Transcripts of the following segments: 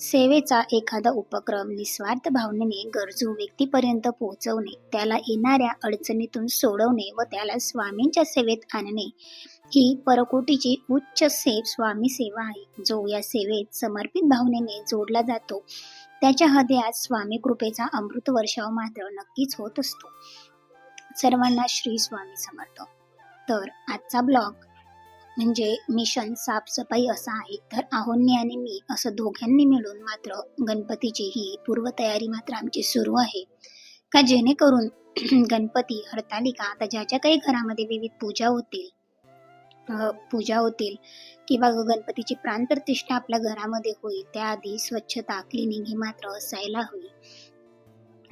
सेवेचा एखादा उपक्रम निस्वार्थ भावनेने गरजू व्यक्तीपर्यंत पोहोचवणे त्याला येणाऱ्या अडचणीतून सोडवणे व त्याला स्वामींच्या सेवेत आणणे ही परकोटीची उच्च सेव स्वामी सेवा आहे. जो या सेवेत समर्पित भावनेने जोडला जातो त्याच्या हृदयात स्वामी कृपेचा अमृत वर्षाव मात्र नक्कीच होत असतो. सर्वांना श्री स्वामी समर्थ. तर आजचा ब्लॉग म्हणजे मिशन साफसफाई असं आहे. तर आहोन्नी आणि मी असं दोघांनी मिळून मात्र गणपतीची ही पूर्वतयारी मात्र आमची सुरू आहे. का जेणेकरून गणपती हरतालिका आता ज्या ज्या काही घरामध्ये विविध पूजा होतील पूजा होतील किंवा गणपतीची प्राण प्रतिष्ठा आपल्या घरामध्ये होईल त्याआधी स्वच्छता क्लिनिंग ही मात्र असायला हवी.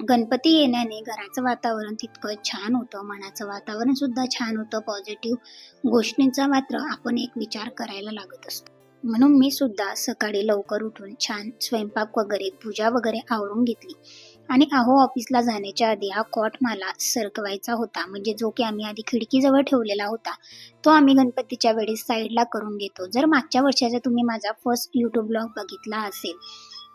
गणपती येण्याने घराचं वातावरण तितकं छान होतं. मनाचं वातावरण सुद्धा छान होतं. पॉझिटिव्ह गोष्टींचा मात्र आपण एक विचार करायला लागत असतो. म्हणून मी सुद्धा सकाळी लवकर उठून छान स्वयंपाक वगैरे पूजा वगैरे आवरून घेतली. आणि अहो ऑफिसला जाण्याच्या आधी हा कॉट मला सरकवायचा होता. म्हणजे जो की आम्ही आधी खिडकीजवळ ठेवलेला होता तो आम्ही गणपतीच्या वेळेस साईडला करून घेतो. जर मागच्या वर्षाचा तुम्ही माझा फर्स्ट यूट्यूब ब्लॉग बघितला असेल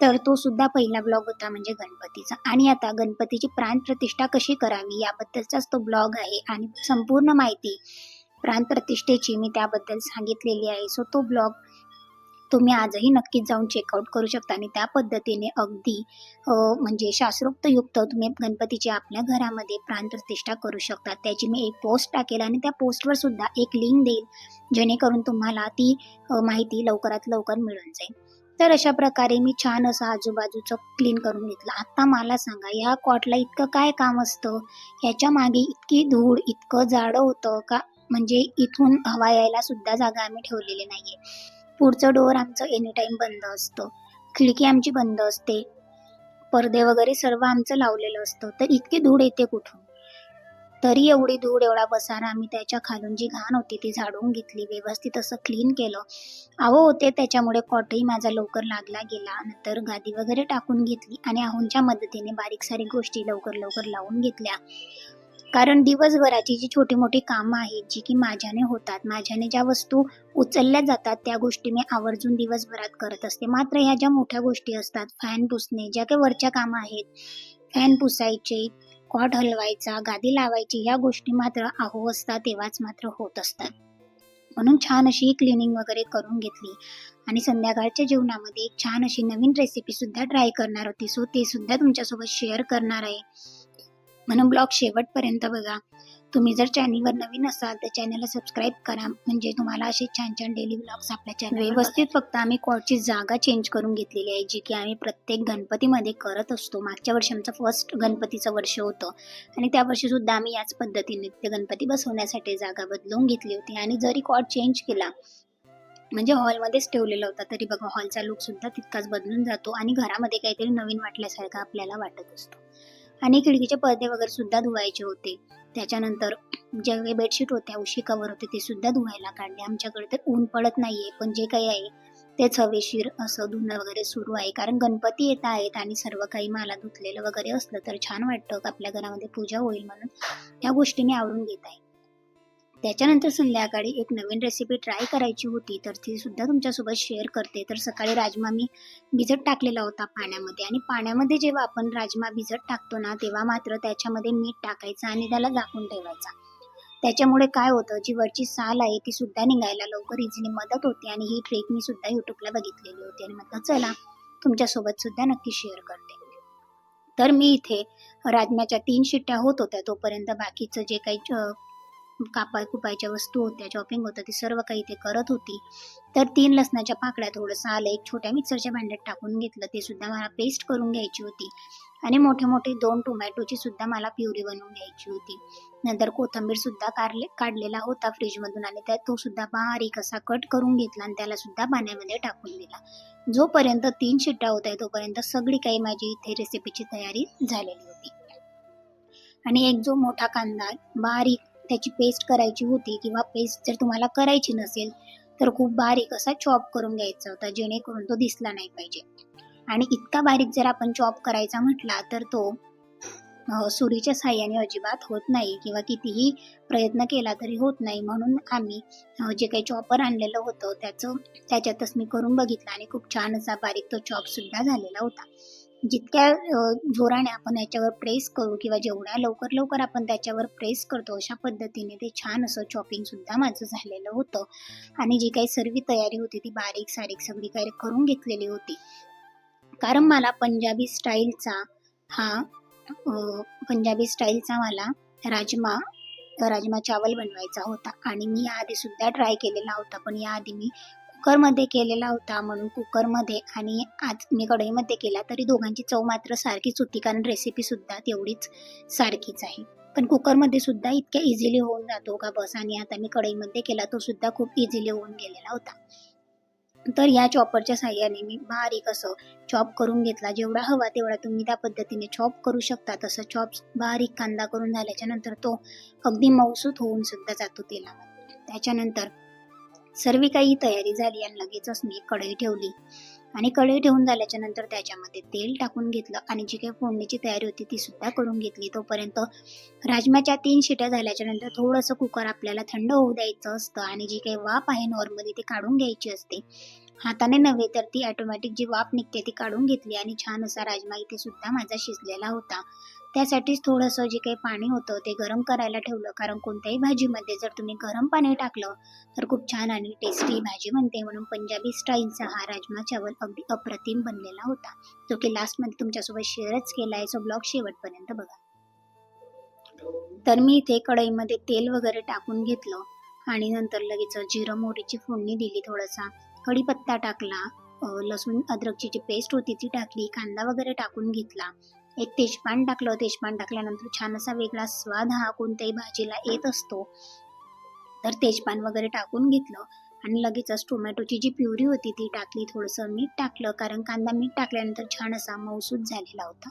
तर तो सुद्धा पहिला ब्लॉग होता म्हणजे गणपतीचा. आणि आता गणपतीची प्राणप्रतिष्ठा कशी करावी याबद्दलचाच तो ब्लॉग आहे आणि संपूर्ण माहिती प्राणप्रतिष्ठेची मी त्याबद्दल सांगितलेली आहे. सो तो ब्लॉग तुम्ही आजही नक्कीच जाऊन चेकआउट करू शकता आणि त्या पद्धतीने अगदी म्हणजे शास्त्रोक्त युक्त तुम्ही गणपतीची आपल्या घरामध्ये प्राणप्रतिष्ठा करू शकता. त्याची मी एक पोस्ट टाकेल आणि त्या पोस्टवर सुद्धा एक लिंक देईल जेणेकरून तुम्हाला ती माहिती लवकरात लवकर मिळून जाईल. तर अशा प्रकारे मी छान असं आजूबाजूचं क्लीन करून घेतलं. आत्ता मला सांगा ह्या कॉटला इतकं काय काम असतं? ह्याच्या मागे इतकी धूळ इतकं जाडं होतं का? म्हणजे इथून हवा यायला सुद्धा जागा आम्ही ठेवलेली नाहीये. पुढचं डोअर आमचं एनी टाईम बंद असतं. खिडकी आमची बंद असते. पडदे वगैरे सर्व आमचं लावलेलं असतं. तर इतकी धूळ येते कुठून? तरी एवढी धूळ एवढा पसारा आम्ही त्याच्या खालून जी घाण होती ती झाडून घेतली व्यवस्थित असं क्लीन केलं. अहो होते त्याच्यामुळे कॉटही माझा लवकर लागला गेला. नंतर गादी वगैरे टाकून घेतली आणि आहोंच्या मदतीने बारीक सारीक गोष्टी लवकर लवकर लावून घेतल्या. कारण दिवसभराची जी छोटी मोठी कामं आहेत जी की माझ्याने होतात माझ्याने ज्या वस्तू उचलल्या जातात त्या गोष्टी मी आवर्जून दिवसभरात करत असते. मात्र ह्या ज्या मोठ्या गोष्टी असतात फॅन पुसणे ज्या काही वरच्या कामं आहेत फॅन पुसायचे कॉट हलवायचा गादी लावायची ह्या गोष्टी मात्र आहो असतात तेव्हाच मात्र होत असतात. म्हणून छान अशी क्लिनिंग वगैरे करून घेतली. आणि संध्याकाळच्या जेवणामध्ये एक छान अशी नवीन रेसिपी सुद्धा ट्राय करणार होती. सो ते सुद्धा तुमच्यासोबत शेअर करणार आहे. म्हणून ब्लॉग शेवटपर्यंत बघा. तुम्ही जर चॅनलवर नवीन असाल तर चॅनलला सबस्क्राईब करा. म्हणजे तुम्हाला असे छान छान डेली ब्लॉग्स आपल्या चॅनल व्यवस्थित फक्त आम्ही कॉटची जागा चेंज करून घेतलेली आहे जी की आम्ही प्रत्येक गणपतीमध्ये करत असतो. मागच्या वर्षी आमचं फर्स्ट गणपतीचं वर्ष होतं. आणि त्या वर्षी सुद्धा आम्ही याच पद्धतीने ते गणपती बसवण्यासाठी जागा बदलून घेतली होती. आणि जरी कॉट चेंज केला म्हणजे हॉलमध्येच ठेवलेला होता तरी बघा हॉलचा लुक सुद्धा तितकाच बदलून जातो. आणि घरामध्ये काहीतरी नवीन वाटल्यासारखं आपल्याला वाटत असतो. आणि खिडकीचे पडदे वगैरे सुद्धा धुवायचे होते. त्याच्यानंतर जे काही बेडशीट होत्या उशी कवर होते ते सुद्धा धुवायला काढले. आमच्याकडे तर ऊन पडत नाहीये पण जे काही आहे तेच हवेशीर असं धुणं वगैरे सुरू आहे. कारण गणपती येत आहेत आणि सर्व काही मला धुतलेलं वगैरे असलं तर छान वाटतं. आपल्या घरामध्ये पूजा होईल म्हणून. या गोष्टीने आवरून घेत आहे. त्याच्यानंतर संध्याकाळी एक नवीन रेसिपी ट्राय करायची होती तर ती सुद्धा तुमच्यासोबत शेअर करते. तर सकाळी राजमा मी भिजत टाकलेला होता पाण्यामध्ये आणि पाण्यामध्ये जेव्हा आपण राजमा भिजत टाकतो ना तेव्हा मात्र त्याच्यामध्ये मीठ टाकायचं आणि त्याला झाकून ठेवायचा. त्याच्यामुळे काय होतं जी वरची साल आहे ती सुद्धा निघायला लवकर इझिली मदत होते आणि ही ट्रेक मी सुद्धा युट्यूबला बघितलेली होती आणि म्हटलं चला तुमच्यासोबत सुद्धा नक्की शेअर करते. तर मी इथे राजम्याच्या तीन शिट्ट्या होत होत्या तोपर्यंत बाकीचं जे काही कापाय कुपायच्या वस्तू होत्या शॉपिंग होतं ते सर्व काही ते करत होती. तर तीन लसणाच्या पाकळ्या थोडंसं आलं एक छोट्या मिक्सरच्या भांड्यात टाकून घेतलं ते सुद्धा मला पेस्ट करून घ्यायची होती. आणि मोठे मोठे दोन टोमॅटोची सुद्धा मला प्युरी बनवून घ्यायची होती. नंतर कोथंबीर सुद्धा काढले काढलेला होता फ्रीजमधून आणि त्यात तो सुद्धा बारीक असा कट करून घेतला आणि त्याला सुद्धा पाण्यामध्ये टाकून दिला. जोपर्यंत तीन शिट्ट्या होत आहे तोपर्यंत सगळी काही माझी इथे रेसिपीची तयारी झालेली होती. आणि एक जो मोठा कांदा बारीक त्याची पेस्ट करायची होती किंवा पेस्ट जर तुम्हाला करायची नसेल तर खूप बारीक असा चॉप करून घ्यायचा होता जेणेकरून तो दिसला नाही पाहिजे. आणि इतका बारीक जर आपण चॉप करायचा म्हटला तर तो सुरीच्या साह्याने अजिबात होत नाही किंवा कितीही प्रयत्न केला तरी होत नाही. म्हणून आम्ही जे काही चॉपर आणलेलं होतं त्याचं त्याच्यातच मी करून बघितलं आणि खूप छान असा बारीक तो चॉपसुद्धा झालेला होता. जितक्या जोराने आपण याच्यावर प्रेस करू किंवा जेवढ्या लवकर लवकर आपण त्याच्यावर प्रेस करतो अशा पद्धतीने ते छान असं चॉपिंग सुद्धा माझं झालेलं होतं. आणि जी काही सर्व तयारी होती ती बारीक सारीक सगळी काही करून घेतलेली होती. कारण मला पंजाबी स्टाईलचा हा पंजाबी स्टाईलचा मला राजमा राजमा चावल बनवायचा होता. आणि मी याआधी सुद्धा ट्राय केलेला होता पण याआधी मी कुकरमध्ये केलेला होता म्हणून कुकरमध्ये आणि आज मी कढईमध्ये केला तरी दोघांची चव मात्र सारखीच होती कारण रेसिपी सुद्धा तेवढीच सारखीच आहे. पण कुकरमध्ये सुद्धा इतक्या इझिली होऊन जातो का बस आणि आता मी कढईमध्ये केला तो सुद्धा खूप इझिली होऊन गेलेला होता. तर या चॉपरच्या साह्याने मी बारीक असं चॉप करून घेतला. जेवढा हवा तेवढा तुम्ही त्या पद्धतीने चॉप करू शकता. तसं चॉप बारीक कांदा करून झाल्याच्यानंतर तो अगदी मऊसूत होऊन सुद्धा जातो तेलामध्ये. त्याच्यानंतर सर्व काही तयारी झाली आणि लगेचच मी कढई ठेवली. आणि कढई ठेवून झाल्याच्यानंतर त्याच्यामध्ये तेल टाकून घेतलं आणि जी काही फोडणीची तयारी होती ती सुद्धा करून घेतली. तोपर्यंत राजमाच्या तीन शिट्या झाल्याच्यानंतर थोडंसं कुकर आपल्याला थंड होऊ द्यायचं असतं आणि जी काही वाफ आहे नॉर्मली ती काढून घ्यायची असते. हाताने नव्हे तर ती ऑटोमॅटिक जी वाफ निघते ती काढून घेतली आणि छान असा राजमा इथे सुद्धा माझा शिजलेला होता. त्यासाठीच थोडंसं जे काही पाणी होतं ते गरम करायला ठेवलं. कारण कोणत्याही भाजीमध्ये जर तुम्ही गरम पाणी टाकलं तर खूप छान आणि टेस्टी भाजी बनते. म्हणून पंजाबी स्टाईलचा हा राजमा चावल अगदी अप्रतिम बनलेला होता. जो की लास्टमध्ये तुमच्यासोबत शेअरच केला आहे. सो ब्लॉग शेवटपर्यंत बघा. तर मी इथे कढईमध्ये तेल वगैरे टाकून घेतलं आणि नंतर लगेच जिरं मोहरीची फोडणी दिली थोडासा. कढीपत्ता टाकला लसूण अद्रकची जी पेस्ट होती ती टाकली कांदा वगैरे टाकून घेतला. एक तेजपान टाकलं तेजपान टाकल्यानंतर छान असा वेगळा स्वाद हा कोणत्याही भाजीला येत असतो. तर तेजपान वगैरे टाकून घेतलं आणि लगेचच टोमॅटोची जी प्युरी होती ती टाकली. थोडंसं मीठ टाकलं कारण कांदा मीठ टाकल्यानंतर छान असा मऊसूद झालेला होता.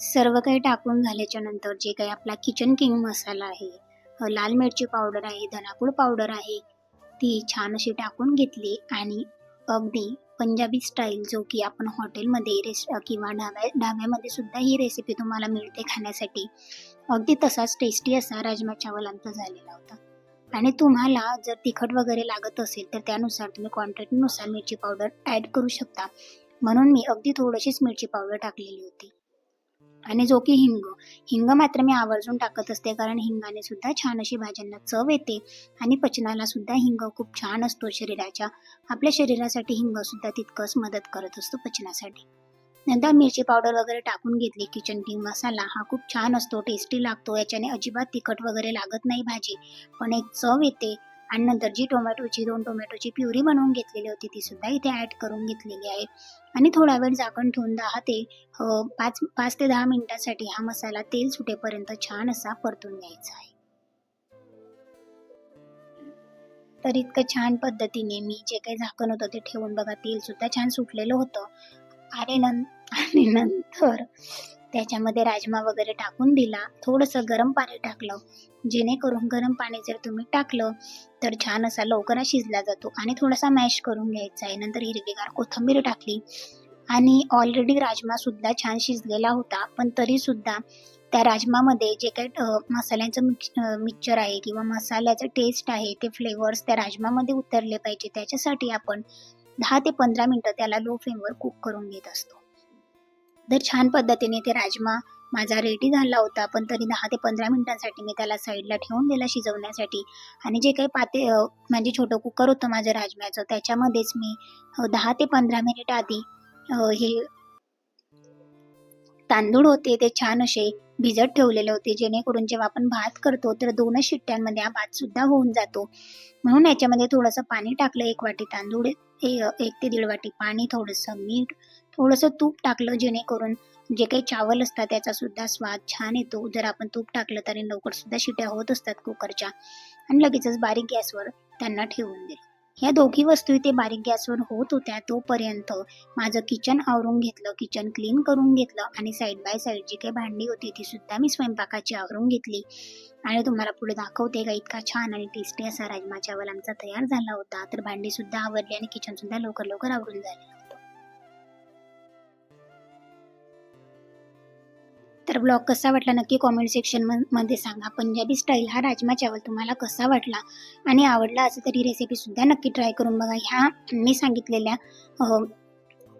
सर्व काही टाकून झाल्याच्यानंतर जे काही आपला किचन किंग मसाला आहे लाल मिरची पावडर आहे धनापूड पावडर आहे ती छान अशी टाकून घेतली आणि अगदी पंजाबी स्टाईल जो की आपण हॉटेलमध्ये रेस किंवा ढाब्या ढाब्यामध्ये सुद्धा ही रेसिपी तुम्हाला मिळते खाण्यासाठी. अगदी तसाच टेस्टी असा राजमा चावल आमचा झालेला होता. आणि तुम्हाला जर तिखट वगैरे लागत असेल तर त्यानुसार तुम्ही क्वांटिटीनुसार मिरची पावडर ॲड करू शकता. म्हणून मी अगदी थोडीशीच मिरची पावडर टाकलेली होती. आणि जो की हिंग. हिंग मात्र मी आवर्जून टाकत असते कारण हिंगाने सुद्धा छान अशी भाज्यांना चव येते आणि पचनाला सुद्धा हिंग खूप छान असतो शरीराच्या. आपल्या शरीरासाठी हिंग सुद्धा तितकंच मदत करत असतो पचनासाठी. नंतर मिरची पावडर वगैरे टाकून घेतली. किचन किंग मसाला हा खूप छान असतो टेस्टी लागतो. याच्याने अजिबात तिखट वगैरे लागत नाही भाजी पण एक चव येते. आणि नंतर जी टोमॅटोची दोन टोमॅटोची प्युरी बनवून घेतलेली होती ती सुद्धा इथे ॲड करून घेतलेली आहे. आणि थोडा वेळ झाकण ठेवून दहा ते पाच पाच ते दहा मिनिटांसाठी हा मसाला तेल सुटेपर्यंत छान असा परतून घ्यायचा आहे. तर इतकं छान पद्धतीने मी जे काही झाकण होतं ते ठेवून बघा तेल सुद्धा छान सुटलेलं होतं. आणि नं आणि नंतर त्याच्यामध्ये राजमा वगैरे टाकून दिला. थोडंसं गरम पाणी टाकलं. जेणेकरून गरम पाणी जर तुम्ही टाकलं तर छान असा लवकरच शिजला जातो आणि थोडासा मॅश करून घ्यायचा आहे. नंतर हिरवीगार कोथिंबीर टाकली. आणि ऑलरेडी राजमा सुद्धा छान शिजलेला होता पण तरी सुद्धा त्या राजमामध्ये जे काही मसाल्यांचं मिक्स मिक्सचर आहे किंवा मसाल्याचं टेस्ट आहे ते फ्लेवर्स त्या राजमामध्ये उतरले पाहिजे. त्याच्यासाठी आपण दहा ते पंधरा मिनटं त्याला लो फ्लेमवर कुक करून घेत असतो. तर छान पद्धतीने ते राजमा माझा रेडी झाला होता. पण तरी दहा ते पंधरा मिनिटांसाठी मी त्याला साईडला ठेवून दिला शिजवण्यासाठी. आणि जे काही पाते म्हणजे छोटं कुकर होतं माझं राजम्याचं त्याच्यामध्येच मी दहा ते पंधरा मिनिट आधी हे तांदूळ होते ते छान असे भिजत ठेवलेले होते. जेणेकरून जेव्हा आपण भात करतो तर दोनच शिट्ट्यांमध्ये हा भात सुद्धा होऊन जातो. म्हणून याच्यामध्ये थोडंसं पाणी टाकलं एक वाटी तांदूळ एक ते दीड वाटी पाणी थोडंसं मीठ थोडंसं तूप टाकलं जेणेकरून जे काही चावल असतात त्याचा सुद्धा स्वाद छान येतो. जर आपण तूप टाकलं तरी लवकर सुद्धा शिट्या होत असतात कुकरच्या. आणि लगेचच बारीक गॅसवर त्यांना ठेवून दिलं. ह्या दोघी वस्तू इथे बारीक गॅसवर होत होत्या तोपर्यंत माझं किचन आवरून घेतलं किचन क्लीन करून घेतलं आणि साईड बाय साईड जी काही भांडी होती ती सुद्धा मी स्वयंपाकाची आवरून घेतली. आणि तुम्हाला पुढे दाखवते का इतका छान आणि टेस्टी असा राजमा चावल आमचा तयार झाला होता. तर भांडी सुद्धा आवरली आणि किचन सुद्धा लवकर लवकर आवरून झाली. तर ब्लॉग कसा वाटला नक्की कॉमेंट सेक्शनमध्ये सांगा. पंजाबी स्टाईल हा राजमा चावल तुम्हाला कसा वाटला आणि आवडला असेल तरी रेसिपीसुद्धा नक्की ट्राय करून बघा. ह्या मी सांगितलेल्या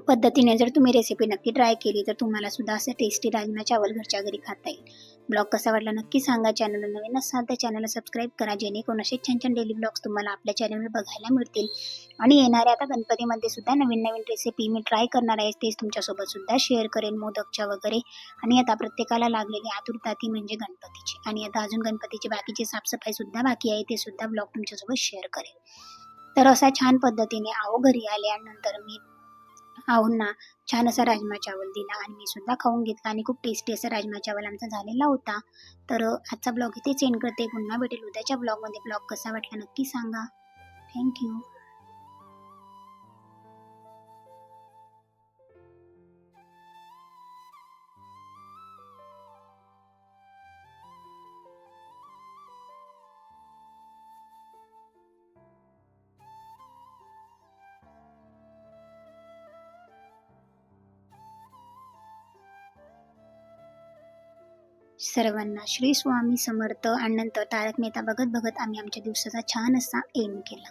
पद्धतीने जर तुम्ही रेसिपी नक्की ट्राय केली तर तुम्हाला सुद्धा असं टेस्टी राजमा चावल घरच्या घरी खाता येईल. ब्लॉग कसा वाटला नक्की सांगा. चॅनलला नवीन असाल तर चॅनलला सबस्क्राईब करा. जेणेकरून असे छान छान डेली ब्लॉग्स तुम्हाला आपल्या चॅनलवर बघायला मिळतील. आणि येणाऱ्या आता गणपतीमध्ये सुद्धा नवीन नवीन रेसिपी मी ट्राय करणार आहे. तेच तुमच्यासोबत सुद्धा शेअर करेन मोदकच्या वगैरे. आणि आता प्रत्येकाला लागलेली आतुरता ती म्हणजे गणपतीची. आणि आता अजून गणपतीची बाकीची साफसफाई सुद्धा बाकी आहे. ते सुद्धा ब्लॉग तुमच्यासोबत शेअर करेन. तर असा छान पद्धतीने आहो घरी आल्यानंतर मी आहोंना छान असा राजमा चावल दिला आणि मी सुद्धा खाऊन घेतला आणि खूप टेस्टी असा राजमा चावल आमचा झालेला होता. तर आजचा ब्लॉग इथे सेंड करते. पुन्हा भेटेल उद्याच्या ब्लॉगमध्ये ब्लॉग कसा वाटला नक्की सांगा. थँक्यू सर्वांना श्री स्वामी समर्थ. आणि नंतर तारक मेहता बघत बघत आम्ही आमच्या दिवसाचा छान असा एंड केला.